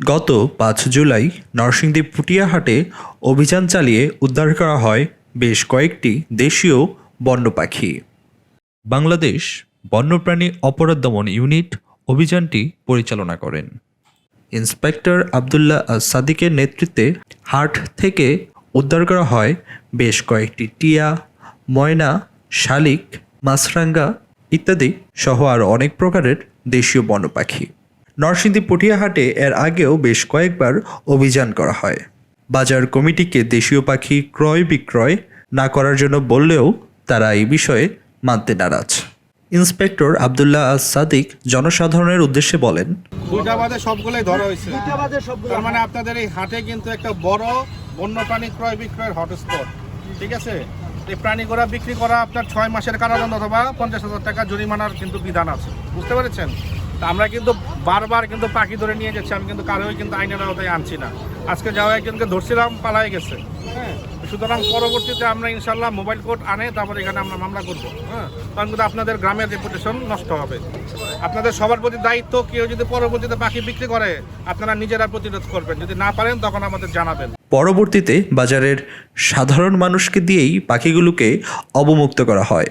গত পাঁচ জুলাই নরসিংদী পুটিয়াহাটে অভিযান চালিয়ে উদ্ধার করা হয় বেশ কয়েকটি দেশীয় বন্য পাখি বাংলাদেশ বন্যপ্রাণী অপরাধ দমন ইউনিট অভিযানটি পরিচালনা করেন। ইন্সপেক্টর আবদুল্লাহ সাদিকের নেতৃত্বে হাট থেকে উদ্ধার করা হয় বেশ কয়েকটি টিয়া, ময়না, শালিক, মাছরাঙ্গা ইত্যাদি সহ আরও অনেক প্রকারের দেশীয় বন্য পাখি নরসিংদী পটিয়াহাটে এর আগেও বেশ কয়েকবার অভিযান করা হয়। বাজার কমিটিকে দেশীয় পাখি ক্রয় বিক্রয় না করার জন্য বললেও তারা এই বিষয়ে মানতে নারাজ। ইন্সপেক্টর আবদুল্লাহ আজ সাদিক জনসাধারণের উদ্দেশ্যে বলেন দুইটা সবগুলোই ধরা হয়েছে। তার মানে আপনাদের এই হাটে কিন্তু একটা বড় বন্যপ্রাণী ক্রয় বিক্রয়ের হটস্পট। ঠিক আছে? এই প্রাণীগুলা বিক্রি করা আপনার ছয় মাসের কারাদণ্ড অথবা পঞ্চাশ হাজার টাকা জরিমানার কিন্তু বিধান আছে। বুঝতে পেরেছেন? আমরা কিন্তু বারবার কিন্তু পাখি ধরে নিয়ে যাচ্ছি, আমি কিন্তু কারোই কিন্তু আইনের আওতায় আনছি না। আজকে যাওয়া একজনকে ধরছিলাম পালাই গেছে। হ্যাঁ সুতরাং পরবর্তীতে আমরা ইনশাল্লাহ মোবাইল কোর্ট আনে, তারপর এখানে আমরা মামলা করব। হ্যাঁ কারণ কিন্তু আপনাদের গ্রামের রেপুটেশন নষ্ট হবে। আপনাদের সবার প্রতি দায়িত্ব, কেউ যদি পরবর্তীতে পাখি বিক্রি করে, আপনারা নিজেরা প্রতিরোধ করবেন। যদি না পারেন, তখন আমাদের জানাবেন। পরবর্তীতে বাজারের সাধারণ মানুষকে দিয়েই পাখিগুলোকে অবমুক্ত করা হয়।